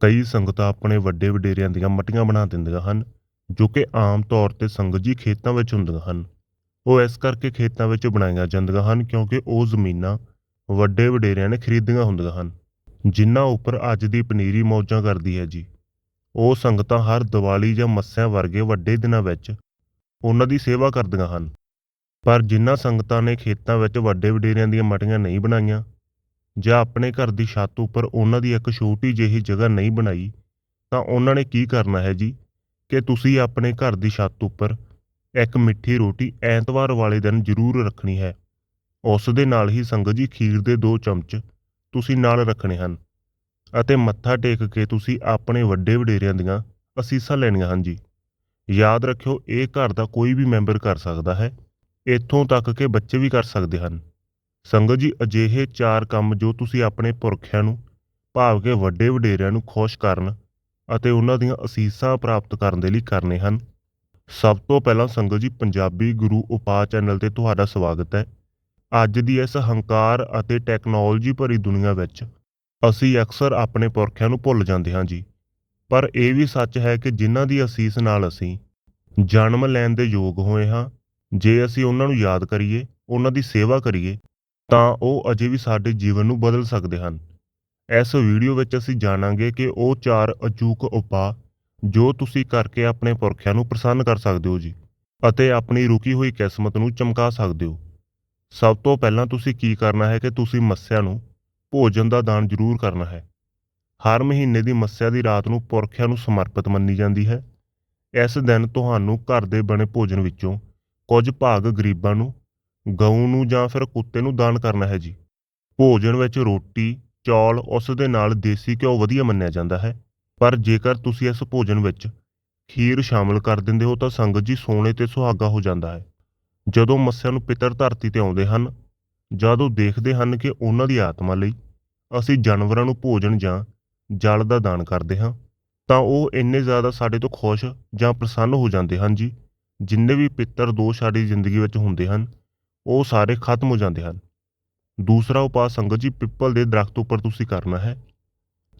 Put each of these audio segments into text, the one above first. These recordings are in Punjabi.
ਕਈ ਸੰਗਤਾਂ ਆਪਣੇ ਵੱਡੇ ਵਡੇਰਿਆਂ ਦੀਆਂ ਮਟੀਆਂ ਬਣਾ ਦਿੰਦੀਆਂ ਹਨ, ਜੋ ਕਿ ਆਮ ਤੌਰ ਤੇ ਸੰਗਤ ਜੀ ਖੇਤਾਂ ਵਿੱਚ ਹੁੰਦੀਆਂ ਹਨ। ਉਹ ਇਸ ਕਰਕੇ ਖੇਤਾਂ ਵਿੱਚ ਬਣਾਈਆਂ ਜਾਂਦੀਆਂ ਹਨ ਕਿਉਂਕਿ ਉਹ ਜ਼ਮੀਨਾਂ ਵੱਡੇ ਵਡੇਰਿਆਂ ਨੇ ਖਰੀਦੀਆਂ ਹੁੰਦੀਆਂ ਹਨ, ਜਿਨ੍ਹਾਂ ਉੱਪਰ ਅੱਜ ਦੀ ਪਨੀਰੀ ਮੌਜਾਂ ਕਰਦੀ ਹੈ ਜੀ। ਉਹ ਸੰਗਤਾਂ ਹਰ ਦੀਵਾਲੀ ਜਾਂ ਮੱਸਿਆਂ ਵਰਗੇ ਵੱਡੇ ਦਿਨਾਂ ਵਿੱਚ ਉਹਨਾਂ ਦੀ ਸੇਵਾ ਕਰਦੀਆਂ ਹਨ। ਪਰ ਜਿਨ੍ਹਾਂ ਸੰਗਤਾਂ ਨੇ ਖੇਤਾਂ ਵਿੱਚ ਵੱਡੇ ਵਡੇਰਿਆਂ ਦੀਆਂ ਮਟੀਆਂ ਨਹੀਂ ਬਣਾਈਆਂ ਜਾਂ ਆਪਣੇ ਘਰ ਦੀ ਛੱਤ ਉੱਪਰ ਉਹਨਾਂ ਦੀ ਇੱਕ ਛੋਟੀ ਜਿਹੀ ਜਗ੍ਹਾ ਨਹੀਂ ਬਣਾਈ, ਤਾਂ ਉਹਨਾਂ ਨੇ ਕੀ ਕਰਨਾ ਹੈ ਜੀ? ਕਿ ਤੁਸੀਂ ਆਪਣੇ ਘਰ ਦੀ ਛੱਤ ਉੱਪਰ ਇੱਕ ਮਿੱਠੀ ਰੋਟੀ ਐਤਵਾਰ ਵਾਲੇ ਦਿਨ ਜ਼ਰੂਰ ਰੱਖਣੀ ਹੈ। ਉਸ ਦੇ ਨਾਲ ਹੀ ਸੰਗਤ ਜੀ ਖੀਰ ਦੇ ਦੋ ਚਮਚ ਤੁਸੀਂ ਨਾਲ ਰੱਖਣੇ ਹਨ ਅਤੇ ਮੱਥਾ ਟੇਕ ਕੇ ਤੁਸੀਂ ਆਪਣੇ ਵੱਡੇ ਵਡੇਰਿਆਂ ਦੀਆਂ ਅਸੀਸਾਂ ਲੈਣੀਆਂ ਹਨ ਜੀ। ਯਾਦ ਰੱਖਿਓ, ਇਹ ਘਰ ਦਾ ਕੋਈ ਵੀ ਮੈਂਬਰ ਕਰ ਸਕਦਾ ਹੈ। ਇੱਥੋਂ ਤੱਕ ਕਿ ਬੱਚੇ ਵੀ ਕਰ ਸਕਦੇ ਹਨ। ਸੰਗਤ ਜੀ, ਅਜਿਹੇ ਚਾਰ ਕੰਮ ਜੋ ਤੁਸੀਂ ਆਪਣੇ ਪੁਰਖਿਆਂ ਨੂੰ, ਭਾਵ ਕਿ ਵੱਡੇ ਵਡੇਰਿਆਂ ਨੂੰ ਖੁਸ਼ ਕਰਨ ਅਤੇ ਉਹਨਾਂ ਦੀਆਂ ਅਸੀਸਾਂ ਪ੍ਰਾਪਤ ਕਰਨ ਦੇ ਲਈ ਕਰਨੇ ਹਨ, ਸਭ ਤੋਂ ਪਹਿਲਾਂ ਸੰਗਤ ਜੀ, ਪੰਜਾਬੀ ਗੁਰੂ ਉਪਾਅ ਚੈਨਲ ਤੇ ਤੁਹਾਡਾ ਸਵਾਗਤ ਹੈ। ਅੱਜ ਦੀ ਇਸ ਹੰਕਾਰ ਅਤੇ ਟੈਕਨੋਲੋਜੀ ਭਰੀ ਦੁਨੀਆ ਵਿੱਚ ਅਸੀਂ ਅਕਸਰ ਆਪਣੇ ਪੁਰਖਿਆਂ ਨੂੰ ਭੁੱਲ ਜਾਂਦੇ ਹਾਂ ਜੀ। ਪਰ ਇਹ ਵੀ ਸੱਚ ਹੈ ਕਿ ਜਿਨ੍ਹਾਂ ਦੀ ਅਸੀਸ ਨਾਲ ਅਸੀਂ ਜਨਮ ਲੈਣ ਦੇ ਯੋਗ ਹੋਏ ਹਾਂ, ਜੇ ਅਸੀਂ ਉਹਨਾਂ ਨੂੰ ਯਾਦ ਕਰੀਏ, ਉਹਨਾਂ ਦੀ ਸੇਵਾ ਕਰੀਏ ਤਾਂ ਉਹ ਅਜੇ ਵੀ ਸਾਡੇ ਜੀਵਨ ਨੂੰ ਬਦਲ ਸਕਦੇ ਹਨ। ਇਸ ਵੀਡੀਓ ਵਿੱਚ ਅਸੀਂ ਜਾਣਾਂਗੇ ਕਿ ਉਹ ਚਾਰ ਅਚੂਕ ਉਪਾਅ ਜੋ ਤੁਸੀਂ ਕਰਕੇ ਆਪਣੇ ਪੁਰਖਿਆਂ ਨੂੰ ਪ੍ਰਸੰਨ ਕਰ ਸਕਦੇ ਹੋ ਜੀ ਅਤੇ ਆਪਣੀ ਰੁਕੀ ਹੋਈ ਕਿਸਮਤ ਨੂੰ ਚਮਕਾ ਸਕਦੇ ਹੋ। ਸਭ ਤੋਂ ਪਹਿਲਾਂ ਤੁਸੀਂ ਕੀ ਕਰਨਾ ਹੈ ਕਿ ਤੁਸੀਂ ਮੱਸਿਆ ਨੂੰ ਭੋਜਨ ਦਾ ਦਾਨ ਜ਼ਰੂਰ ਕਰਨਾ ਹੈ। ਹਰ ਮਹੀਨੇ ਦੀ ਮੱਸਿਆ ਦੀ ਰਾਤ ਨੂੰ ਪੁਰਖਿਆਂ ਨੂੰ ਸਮਰਪਿਤ ਮੰਨੀ ਜਾਂਦੀ ਹੈ। ਇਸ ਦਿਨ ਤੁਹਾਨੂੰ ਘਰ ਦੇ ਬਣੇ ਭੋਜਨ ਵਿੱਚੋਂ ਕੁਝ ਭਾਗ ਗਰੀਬਾਂ ਨੂੰ ਗਊ ਨੂੰ ਜਾਂ ਫਿਰ ਕੁੱਤੇ ਨੂੰ ਦਾਨ ਕਰਨਾ ਹੈ ਜੀ। ਭੋਜਨ ਵਿੱਚ ਰੋਟੀ, ਚੌਲ, ਉਸ ਦੇ ਨਾਲ ਦੇਸੀ ਘਿਓ ਵਧੀਆ ਮੰਨਿਆ ਜਾਂਦਾ ਹੈ। ਪਰ ਜੇਕਰ ਤੁਸੀਂ ਇਸ ਭੋਜਨ ਵਿੱਚ ਖੀਰ ਸ਼ਾਮਲ ਕਰ ਦਿੰਦੇ ਹੋ ਤਾਂ ਸੰਗਤ ਜੀ ਸੋਨੇ ਤੇ ਸੁਹਾਗਾ ਹੋ ਜਾਂਦਾ ਹੈ। ਜਦੋਂ ਮੱਸਿਆ ਨੂੰ ਪਿਤਰ ਧਰਤੀ ਤੇ ਆਉਂਦੇ ਹਨ, ਜਦ ਉਹ ਦੇਖਦੇ ਹਨ ਕਿ ਉਹਨਾਂ ਦੀ ਆਤਮਾ ਲਈ ਅਸੀਂ ਜਾਨਵਰਾਂ ਨੂੰ ਭੋਜਨ ਜਾਂ ਜਲ ਦਾ ਦਾਨ ਕਰਦੇ ਹਾਂ, ਤਾਂ ਉਹ ਇੰਨੇ ਜ਼ਿਆਦਾ ਸਾਡੇ ਤੋਂ ਖੁਸ਼ ਜਾਂ ਪ੍ਰਸੰਨ ਹੋ ਜਾਂਦੇ ਹਨ ਜੀ, ਜਿੰਨੇ ਵੀ ਪਿੱਤਰ ਦੋਸ਼ ਸਾਡੀ ਜ਼ਿੰਦਗੀ ਵਿੱਚ ਹੁੰਦੇ ਹਨ। ਉਹ ਸਾਰੇ ਖਤਮ ਹੋ ਜਾਂਦੇ ਹਨ। ਦੂਸਰਾ ਉਪਾਅ ਸੰਗਤ ਜੀ, ਪਿੱਪਲ ਦੇ ਦਰਖਤ ਉੱਪਰ ਤੁਸੀਂ ਕਰਨਾ ਹੈ।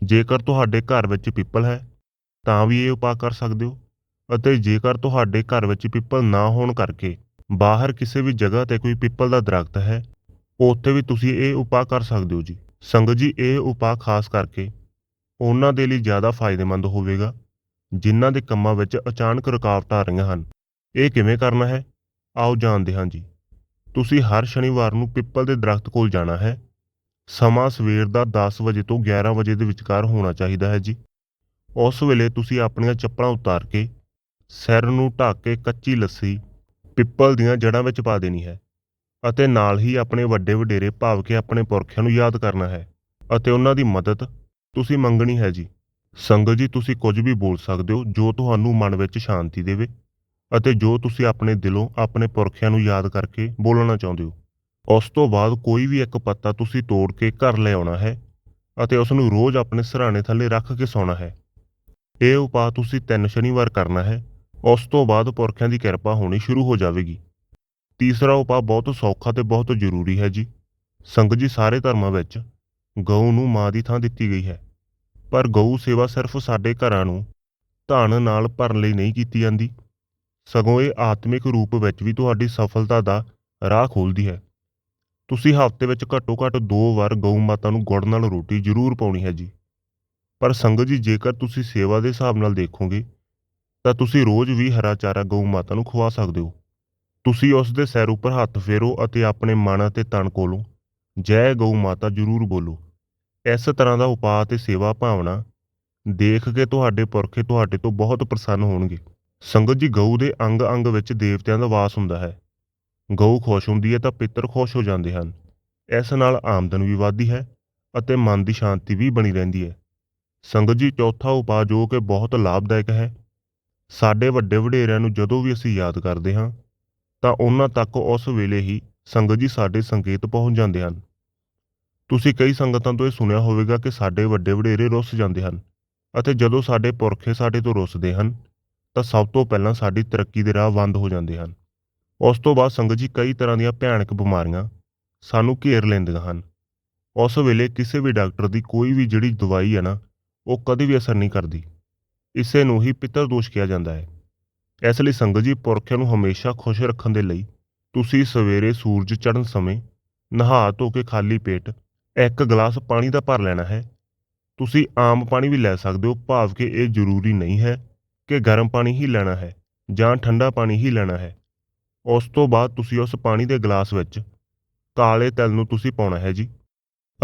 ਜੇਕਰ ਤੁਹਾਡੇ ਘਰ ਵਿੱਚ ਪਿੱਪਲ ਹੈ, ਤਾਂ ਵੀ ਇਹ ਉਪਾਅ ਕਰ ਸਕਦੇ ਹੋ। ਅਤੇ ਜੇਕਰ ਤੁਹਾਡੇ ਘਰ ਵਿੱਚ ਪਿੱਪਲ ਨਾ ਹੋਣ ਕਰਕੇ ਬਾਹਰ ਕਿਸੇ ਵੀ ਜਗ੍ਹਾ ਤੇ ਕੋਈ ਪਿੱਪਲ ਦਾ ਦਰਖਤ ਹੈ, ਉੱਥੇ ਵੀ ਤੁਸੀਂ ਇਹ ਉਪਾਅ ਕਰ ਸਕਦੇ ਹੋ ਜੀ। ਸੰਗਤ ਜੀ, ਇਹ ਉਪਾਅ ਖਾਸ ਕਰਕੇ ਉਹਨਾਂ ਦੇ ਲਈ ਜ਼ਿਆਦਾ ਫਾਇਦੇਮੰਦ ਹੋਵੇਗਾ, ਜਿਨ੍ਹਾਂ ਦੇ ਕੰਮਾਂ ਵਿੱਚ ਅਚਾਨਕ ਰੁਕਾਵਟਾਂ ਆ ਰਹੀਆਂ ਹਨ। ਇਹ ਕਿਵੇਂ ਕਰਨਾ ਹੈ? ਆਓ ਜਾਣਦੇ ਹਾਂ ਜੀ। ਤੁਸੀਂ ਹਰ ਸ਼ਨੀਵਾਰ ਨੂੰ ਪਿੱਪਲ ਦੇ ਦਰਖਤ ਕੋਲ ਜਾਣਾ ਹੈ। ਸਮਾਂ ਸਵੇਰ ਦਾ 10 ਵਜੇ ਤੋਂ 11 ਵਜੇ ਦੇ ਵਿਚਕਾਰ ਹੋਣਾ ਚਾਹੀਦਾ ਹੈ ਜੀ। ਉਸ ਵੇਲੇ ਤੁਸੀਂ ਆਪਣੀਆਂ ਚੱਪਲਾਂ ਉਤਾਰ ਕੇ, ਸਿਰ ਨੂੰ ਢੱਕ ਕੇ ਕੱਚੀ ਲੱਸੀ, ਪਿੱਪਲ ਦੀਆਂ ਜੜ੍ਹਾਂ ਵਿੱਚ ਪਾ ਦੇਣੀ ਹੈ ਅਤੇ ਨਾਲ ਹੀ ਆਪਣੇ ਵੱਡੇ ਵਡੇਰੇ ਭਾਵ ਕੇ ਆਪਣੇ ਪੁਰਖਿਆਂ ਨੂੰ ਯਾਦ ਕਰਨਾ ਹੈ ਅਤੇ ਉਹਨਾਂ ਦੀ ਮਦਦ ਤੁਸੀਂ ਮੰਗਣੀ ਹੈ ਜੀ। ਸੰਗਤ ਜੀ, ਤੁਸੀਂ ਕੁਝ ਵੀ ਬੋਲ ਸਕਦੇ ਹੋ ਜੋ ਤੁਹਾਨੂੰ ਮਨ ਵਿੱਚ ਸ਼ਾਂਤੀ ਦੇਵੇ। ਅਤੇ ਜੋ ਤੁਸੀਂ ਆਪਣੇ ਦਿਲੋਂ ਆਪਣੇ ਪੁਰਖਿਆਂ ਨੂੰ ਯਾਦ ਕਰਕੇ ਬੋਲਣਾ ਚਾਹੁੰਦੇ ਹੋ, ਉਸ ਤੋਂ ਬਾਅਦ ਕੋਈ ਵੀ ਇੱਕ ਪੱਤਾ ਤੁਸੀਂ ਤੋੜ ਕੇ ਘਰ ਲੈ ਆਉਣਾ ਹੈ ਅਤੇ ਉਸ ਨੂੰ ਰੋਜ਼ ਆਪਣੇ ਸਿਰਹਾਣੇ ਥੱਲੇ ਰੱਖ ਕੇ ਸੌਣਾ ਹੈ। ਇਹ ਉਪਾਅ ਤੁਸੀਂ ਤਿੰਨ ਸ਼ਨੀਵਾਰ ਕਰਨਾ ਹੈ, ਉਸ ਤੋਂ ਬਾਅਦ ਪੁਰਖਿਆਂ ਦੀ ਕਿਰਪਾ ਹੋਣੀ ਸ਼ੁਰੂ ਹੋ ਜਾਵੇਗੀ। ਤੀਸਰਾ ਉਪਾਅ ਬਹੁਤ ਸੌਖਾ ਤੇ ਬਹੁਤ ਜ਼ਰੂਰੀ ਹੈ ਜੀ। ਸੰਗਤ ਜੀ, ਸਾਰੇ ਧਰਮਾਂ ਵਿੱਚ ਗਊ ਨੂੰ ਮਾਂ ਦੀ ਥਾਂ ਦਿੱਤੀ ਗਈ ਹੈ, ਪਰ ਗਊ ਸੇਵਾ ਸਿਰਫ ਸਾਡੇ ਘਰਾਂ ਨੂੰ ਧਨ ਨਾਲ ਭਰਨ ਲਈ ਨਹੀਂ ਕੀਤੀ ਜਾਂਦੀ। ਸਗੋਂ ਇਹ ਆਤਮਿਕ ਰੂਪ ਵਿੱਚ ਵੀ ਤੁਹਾਡੀ ਸਫਲਤਾ ਦਾ ਰਾਹ ਖੋਲ੍ਹਦੀ ਹੈ। ਤੁਸੀਂ ਹਫ਼ਤੇ ਵਿੱਚ ਘੱਟੋ ਘੱਟ ਦੋ ਵਾਰ ਗਊ ਮਾਤਾ ਨੂੰ ਗੁੜ ਨਾਲ ਰੋਟੀ ਜ਼ਰੂਰ ਪਾਉਣੀ ਹੈ ਜੀ। ਪਰ ਸੰਗਤ ਜੀ, ਜੇਕਰ ਤੁਸੀਂ ਸੇਵਾ ਦੇ ਹਿਸਾਬ ਨਾਲ ਦੇਖੋਗੇ, ਤਾਂ ਤੁਸੀਂ ਰੋਜ਼ ਵੀ ਹਰਾ ਚਾਰਾ ਗਊ ਮਾਤਾ ਨੂੰ ਖਵਾ ਸਕਦੇ ਹੋ। ਤੁਸੀਂ ਉਸ ਦੇ ਸਿਰ ਉੱਪਰ ਹੱਥ ਫੇਰੋ ਅਤੇ ਆਪਣੇ ਮਨ ਅਤੇ ਤਨ ਕੋਲੋਂ ਜੈ ਗਊ ਮਾਤਾ ਜ਼ਰੂਰ ਬੋਲੋ। ਇਸ ਤਰ੍ਹਾਂ ਦਾ ਉਪਾਅ ਤੇ ਸੇਵਾ ਭਾਵਨਾ ਦੇਖ ਕੇ ਤੁਹਾਡੇ ਪੁਰਖੇ ਤੁਹਾਡੇ ਤੋਂ ਬਹੁਤ ਪ੍ਰਸੰਨ ਹੋਣਗੇ। ਸੰਗਤ ਜੀ ਗਊ ਦੇ ਅੰਗ ਅੰਗ ਵਿੱਚ ਦੇਵਤਿਆਂ ਦਾ ਵਾਸ ਹੁੰਦਾ ਹੈ। ਗਊ ਖੁਸ਼ ਹੁੰਦੀ ਹੈ ਤਾਂ ਪਿੱਤਰ ਖੁਸ਼ ਹੋ ਜਾਂਦੇ ਹਨ। ਇਸ ਨਾਲ ਆਮਦਨ ਵੀ ਵਧਦੀ ਹੈ ਅਤੇ ਮਨ ਦੀ ਸ਼ਾਂਤੀ ਵੀ ਬਣੀ ਰਹਿੰਦੀ ਹੈ। ਸੰਗਤ ਜੀ ਚੌਥਾ ਉਪਾਅ ਜੋ ਕਿ ਬਹੁਤ ਲਾਭਦਾਇਕ ਹੈ। ਸਾਡੇ ਵੱਡੇ ਵਡੇਰਿਆਂ ਨੂੰ ਜਦੋਂ ਵੀ ਅਸੀਂ ਯਾਦ ਕਰਦੇ ਹਾਂ, ਤਾਂ ਉਹਨਾਂ ਤੱਕ ਉਸ ਵੇਲੇ ਹੀ ਸੰਗਤ ਜੀ ਸਾਡੇ ਸੰਕੇਤ ਪਹੁੰਚ ਜਾਂਦੇ ਹਨ। ਤੁਸੀਂ ਕਈ ਸੰਗਤਾਂ ਤੋਂ ਇਹ ਸੁਣਿਆ ਹੋਵੇਗਾ ਕਿ ਸਾਡੇ ਵੱਡੇ ਵਡੇਰੇ ਰੁੱਸ ਜਾਂਦੇ ਹਨ ਅਤੇ ਜਦੋਂ ਸਾਡੇ ਪੁਰਖੇ ਸਾਡੇ ਤੋਂ ਰੁੱਸਦੇ ਹਨ ਤਾਂ ਸਭ ਤੋਂ ਪਹਿਲਾਂ ਸਾਡੀ ਤਰੱਕੀ ਦੇ ਰਾਹ ਬੰਦ ਹੋ ਜਾਂਦੇ ਹਨ। ਉਸ ਤੋਂ ਬਾਅਦ ਸੰਗਤ ਜੀ ਕਈ ਤਰ੍ਹਾਂ ਦੀਆਂ ਭਿਆਨਕ ਬਿਮਾਰੀਆਂ ਸਾਨੂੰ ਘੇਰ ਲੈਂਦੀਆਂ ਹਨ। ਉਸ ਵੇਲੇ ਕਿਸੇ ਵੀ ਡਾਕਟਰ ਦੀ ਕੋਈ ਵੀ ਜਿਹੜੀ ਦਵਾਈ ਹੈ ਨਾ, ਉਹ ਕਦੇ ਵੀ ਅਸਰ ਨਹੀਂ ਕਰਦੀ। ਇਸੇ ਨੂੰ ਹੀ ਪਿੱਤਰ ਦੋਸ਼ ਕਿਹਾ ਜਾਂਦਾ ਹੈ। ਇਸ ਲਈ ਸੰਗਤ ਜੀ ਪੁਰਖਿਆਂ ਨੂੰ ਹਮੇਸ਼ਾ ਖੁਸ਼ ਰੱਖਣ ਦੇ ਲਈ ਤੁਸੀਂ ਸਵੇਰੇ ਸੂਰਜ ਚੜ੍ਹਨ ਸਮੇਂ ਨਹਾ ਧੋ ਕੇ ਖਾਲੀ ਪੇਟ ਇੱਕ ਗਲਾਸ ਪਾਣੀ ਦਾ ਭਰ ਲੈਣਾ ਹੈ। ਤੁਸੀਂ ਆਮ ਪਾਣੀ ਵੀ ਲੈ ਸਕਦੇ ਹੋ, ਭਾਵ ਕਿ ਇਹ ਜ਼ਰੂਰੀ ਨਹੀਂ ਹੈ ਕਿ ਗਰਮ ਪਾਣੀ ਹੀ ਲੈਣਾ ਹੈ ਜਾਂ ਠੰਡਾ ਪਾਣੀ ਹੀ ਲੈਣਾ ਹੈ। ਉਸ ਤੋਂ ਬਾਅਦ ਤੁਸੀਂ ਉਸ ਪਾਣੀ ਦੇ ਗਲਾਸ ਵਿੱਚ ਕਾਲੇ ਤਿਲ ਨੂੰ ਤੁਸੀਂ ਪਾਉਣਾ ਹੈ ਜੀ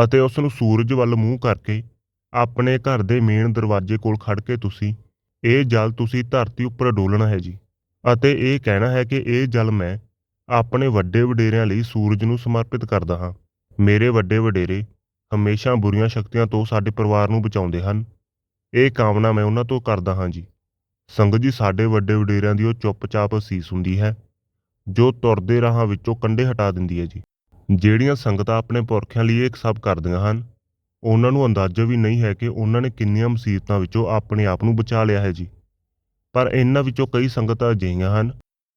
ਅਤੇ ਉਸ ਨੂੰ ਸੂਰਜ ਵੱਲ ਮੂੰਹ ਕਰਕੇ ਆਪਣੇ ਘਰ ਦੇ ਮੇਨ ਦਰਵਾਜ਼ੇ ਕੋਲ ਖੜ ਕੇ ਤੁਸੀਂ ਇਹ ਜਲ ਤੁਸੀਂ ਧਰਤੀ ਉੱਪਰ ਡੋਲਣਾ ਹੈ ਜੀ ਅਤੇ ਇਹ ਕਹਿਣਾ ਹੈ ਕਿ ਇਹ ਜਲ ਮੈਂ ਆਪਣੇ ਵੱਡੇ ਵਡੇਰਿਆਂ ਲਈ ਸੂਰਜ ਨੂੰ ਸਮਰਪਿਤ ਕਰਦਾ ਹਾਂ। ਮੇਰੇ ਵੱਡੇ ਵਡੇਰੇ ਹਮੇਸ਼ਾ ਬੁਰੀਆਂ ਸ਼ਕਤੀਆਂ ਤੋਂ ਸਾਡੇ ਪਰਿਵਾਰ ਨੂੰ ਬਚਾਉਂਦੇ ਹਨ। ਇਹ ਕਾਮਨਾ ਮੈਂ ਉਹਨਾਂ ਤੋਂ ਕਰਦਾ ਹਾਂ ਜੀ। ਸੰਗਤ ਜੀ, ਸਾਡੇ ਵੱਡੇ ਵਡੇਰਿਆਂ ਦੀ ਉਹ ਚੁੱਪਚਾਪ ਅਸੀਸ ਹੁੰਦੀ ਹੈ, ਜੋ ਤੁਰਦੇ ਰਾਹਾਂ ਵਿੱਚੋਂ ਕੰਡੇ ਹਟਾ ਦਿੰਦੀ ਹੈ ਜੀ। ਜਿਹੜੀਆਂ ਸੰਗਤਾਂ ਆਪਣੇ ਪੁਰਖਿਆਂ ਲਈ ਇਹ ਸਭ ਕਰਦੀਆਂ ਹਨ, ਉਹਨਾਂ ਨੂੰ ਅੰਦਾਜ਼ਾ ਵੀ ਨਹੀਂ ਹੈ ਕਿ ਉਹਨਾਂ ਨੇ ਕਿੰਨੀਆਂ ਮੁਸੀਬਤਾਂ ਵਿੱਚੋਂ ਆਪਣੇ ਆਪ ਨੂੰ ਬਚਾ ਲਿਆ ਹੈ ਜੀ। ਪਰ ਇਹਨਾਂ ਵਿੱਚੋਂ ਕਈ ਸੰਗਤਾਂ ਅਜਿਹੀਆਂ ਹਨ,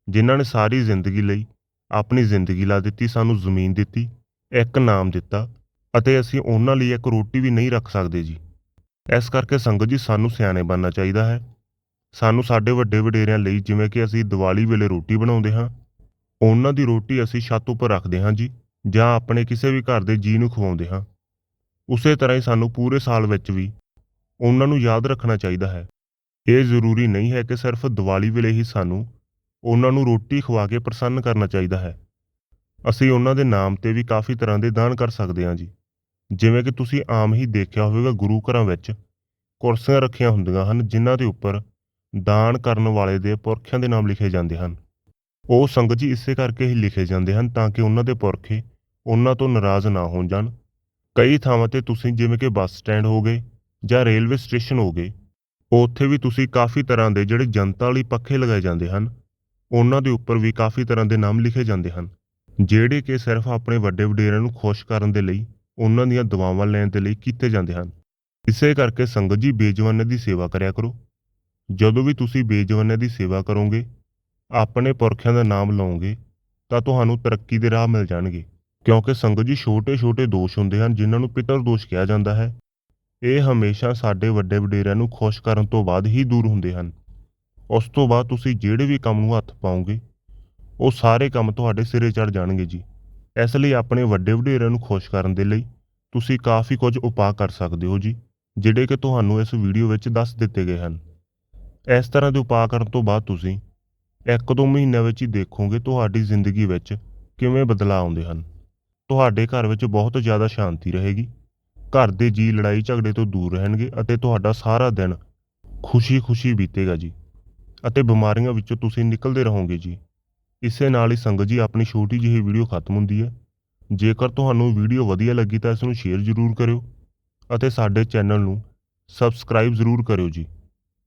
ਜਿਨ੍ਹਾਂ ਨੇ ਸਾਰੀ ਜ਼ਿੰਦਗੀ ਲਈ ਆਪਣੀ ਜ਼ਿੰਦਗੀ ਲਾ ਦਿੱਤੀ, ਸਾਨੂੰ ਜ਼ਮੀਨ ਦਿੱਤੀ, ਇੱਕ ਨਾਮ ਦਿੱਤਾ ਅਤੇ ਅਸੀਂ ਉਹਨਾਂ ਲਈ ਇੱਕ ਰੋਟੀ ਵੀ ਨਹੀਂ ਰੱਖ ਸਕਦੇ ਜੀ। ਇਸ ਕਰਕੇ ਸੰਗਤ ਜੀ, ਸਾਨੂੰ ਸਿਆਣੇ ਬਣਨਾ ਚਾਹੀਦਾ ਹੈ। ਸਾਨੂੰ ਸਾਡੇ ਵੱਡੇ ਵਡੇਰਿਆਂ ਲਈ ਜਿਵੇਂ ਕਿ ਅਸੀਂ ਦੀਵਾਲੀ ਵੇਲੇ ਰੋਟੀ ਬਣਾਉਂਦੇ ਹਾਂ, ਉਹਨਾਂ ਦੀ ਰੋਟੀ ਅਸੀਂ ਛੱਤ ਉੱਪਰ ਰੱਖਦੇ ਹਾਂ ਜੀ, ਜਾਂ ਆਪਣੇ ਕਿਸੇ ਵੀ ਘਰ ਦੇ ਜੀ ਨੂੰ ਖਵਾਉਂਦੇ ਹਾਂ। ਉਸੇ ਤਰ੍ਹਾਂ ਹੀ ਸਾਨੂੰ ਪੂਰੇ ਸਾਲ ਵਿੱਚ ਵੀ ਉਹਨਾਂ ਨੂੰ ਯਾਦ ਰੱਖਣਾ ਚਾਹੀਦਾ ਹੈ। ਇਹ ਜ਼ਰੂਰੀ ਨਹੀਂ ਹੈ ਕਿ ਸਿਰਫ ਦੀਵਾਲੀ ਵੇਲੇ ਹੀ ਸਾਨੂੰ ਉਹਨਾਂ ਨੂੰ ਰੋਟੀ ਖਵਾ ਕੇ ਪ੍ਰਸੰਨ ਕਰਨਾ ਚਾਹੀਦਾ ਹੈ। ਅਸੀਂ ਉਹਨਾਂ ਦੇ ਨਾਮ ਤੇ ਵੀ ਕਾਫੀ ਤਰ੍ਹਾਂ ਦੇ ਦਾਨ ਕਰ ਸਕਦੇ ਹਾਂ ਜੀ। ਜਿਵੇਂ ਕਿ ਤੁਸੀਂ ਆਮ ਹੀ ਦੇਖਿਆ ਹੋਵੇਗਾ ਗੁਰੂ ਘਰਾਂ ਵਿੱਚ ਕੁਰਸੀਆਂ ਰੱਖੀਆਂ ਹੁੰਦੀਆਂ ਹਨ, ਜਿਨ੍ਹਾਂ ਦੇ ਉੱਪਰ ਦਾਨ ਕਰਨ ਵਾਲੇ ਦੇ ਪੁਰਖਿਆਂ ਦੇ ਨਾਮ ਲਿਖੇ ਜਾਂਦੇ ਹਨ। ਉਹ ਸੰਗਤ ਜੀ ਇਸੇ ਕਰਕੇ ਹੀ ਲਿਖੇ ਜਾਂਦੇ ਹਨ ਤਾਂ ਕਿ ਉਹਨਾਂ ਦੇ ਪੁਰਖੇ ਉਹਨਾਂ ਤੋਂ ਨਾਰਾਜ਼ ਨਾ ਹੋ ਜਾਣ। ਕਈ ਥਾਵਾਂ ਤੇ ਤੁਸੀਂ ਜਿਵੇਂ ਕਿ ਬੱਸ ਸਟੈਂਡ ਹੋ ਗਏ ਜਾਂ ਰੇਲਵੇ ਸਟੇਸ਼ਨ ਹੋ ਗਏ ਉੱਥੇ ਵੀ ਤੁਸੀਂ ਕਾਫੀ ਤਰ੍ਹਾਂ ਦੇ ਜਿਹੜੇ ਜਨਤਾ ਲਈ ਪੱਖੇ ਲਗਾਏ ਜਾਂਦੇ ਹਨ, ਉਹਨਾਂ ਦੇ ਉੱਪਰ ਵੀ ਕਾਫੀ ਤਰ੍ਹਾਂ ਦੇ ਨਾਮ ਲਿਖੇ ਜਾਂਦੇ ਹਨ, ਜਿਹੜੇ ਕਿ ਸਿਰਫ ਆਪਣੇ ਵੱਡੇ ਵਡੇਰਿਆਂ ਨੂੰ ਖੁਸ਼ ਕਰਨ ਦੇ ਲਈ, ਉਹਨਾਂ ਦੀਆਂ ਦੁਆਵਾਂ ਲੈਣ ਦੇ ਲਈ ਕੀਤੇ ਜਾਂਦੇ ਹਨ। ਇਸੇ ਕਰਕੇ ਸੰਗਤ ਜੀ ਬੇਜਵਾਨੇ ਦੀ ਸੇਵਾ ਕਰਿਆ ਕਰੋ। ਜਦੋਂ ਵੀ ਤੁਸੀਂ ਬੇਜਵਾਨੇ ਦੀ ਸੇਵਾ ਕਰੋਗੇ, ਆਪਣੇ ਪੁਰਖਿਆਂ ਦਾ ਨਾਮ ਲਓਗੇ, ਤਾਂ ਤੁਹਾਨੂੰ ਤਰੱਕੀ ਦੇ ਰਾਹ ਮਿਲ ਜਾਣਗੇ। ਕਿਉਂਕਿ ਸੰਗਤ ਜੀ ਛੋਟੇ-ਛੋਟੇ ਦੋਸ਼ ਹੁੰਦੇ ਹਨ, ਜਿਨ੍ਹਾਂ ਨੂੰ ਪਿਤਰ ਦੋਸ਼ ਕਿਹਾ ਜਾਂਦਾ ਹੈ। ਇਹ ਹਮੇਸ਼ਾ ਸਾਡੇ ਵੱਡੇ ਵਡੇਰਿਆਂ ਨੂੰ ਖੁਸ਼ ਕਰਨ ਤੋਂ ਬਾਅਦ ਹੀ ਦੂਰ ਹੁੰਦੇ ਹਨ। ਉਸ ਤੋਂ ਬਾਅਦ ਤੁਸੀਂ ਜਿਹੜੇ ਵੀ ਕੰਮ ਨੂੰ ਹੱਥ ਪਾਓਗੇ, ਉਹ ਸਾਰੇ ਕੰਮ ਤੁਹਾਡੇ ਸਿਰੇ ਚੜ ਜਾਣਗੇ ਜੀ। ਇਸ ਲਈ ਆਪਣੇ ਵੱਡੇ ਵਡੇਰਿਆਂ ਨੂੰ ਖੁਸ਼ ਕਰਨ ਦੇ ਲਈ ਤੁਸੀਂ ਕਾਫੀ ਕੁਝ ਉਪਾਅ ਕਰ ਸਕਦੇ ਹੋ ਜੀ, ਜਿਹੜੇ ਕਿ ਤੁਹਾਨੂੰ ਇਸ ਵੀਡੀਓ ਵਿੱਚ ਦੱਸ ਦਿੱਤੇ ਗਏ ਹਨ। ਇਸ ਤਰ੍ਹਾਂ ਦੇ ਉਪਾਅ ਕਰਨ ਤੋਂ ਬਾਅਦ ਤੁਸੀਂ ਇੱਕ ਦੋ ਮਹੀਨਿਆਂ ਵਿੱਚ ਹੀ ਦੇਖੋਗੇ ਤੁਹਾਡੀ ਜ਼ਿੰਦਗੀ ਵਿੱਚ ਕਿਵੇਂ ਬਦਲਾਅ ਆਉਂਦੇ ਹਨ। ਤੁਹਾਡੇ ਘਰ ਵਿੱਚ ਬਹੁਤ ਜ਼ਿਆਦਾ ਸ਼ਾਂਤੀ ਰਹੇਗੀ। ਘਰ ਦੇ ਜੀ ਲੜਾਈ ਝਗੜੇ ਤੋਂ ਦੂਰ ਰਹਿਣਗੇ ਅਤੇ ਤੁਹਾਡਾ ਸਾਰਾ ਦਿਨ ਖੁਸ਼ੀ-ਖੁਸ਼ੀ ਬੀਤੇਗਾ ਜੀ ਅਤੇ ਬਿਮਾਰੀਆਂ ਵਿੱਚੋਂ ਤੁਸੀਂ ਨਿਕਲਦੇ ਰਹੋਗੇ ਜੀ। ਇਸੇ ਨਾਲ ਹੀ ਸੰਗਤ ਜੀ, ਆਪਣੀ ਛੋਟੀ ਜਿਹੀ ਵੀਡੀਓ ਖਤਮ ਹੁੰਦੀ ਹੈ। ਜੇਕਰ ਤੁਹਾਨੂੰ ਵੀਡੀਓ ਵਧੀਆ ਲੱਗੀ ਤਾਂ ਇਸ ਨੂੰ ਸ਼ੇਅਰ ਜ਼ਰੂਰ ਕਰਿਓ ਅਤੇ ਸਾਡੇ ਚੈਨਲ ਨੂੰ ਸਬਸਕ੍ਰਾਈਬ ਜ਼ਰੂਰ ਕਰਿਓ ਜੀ।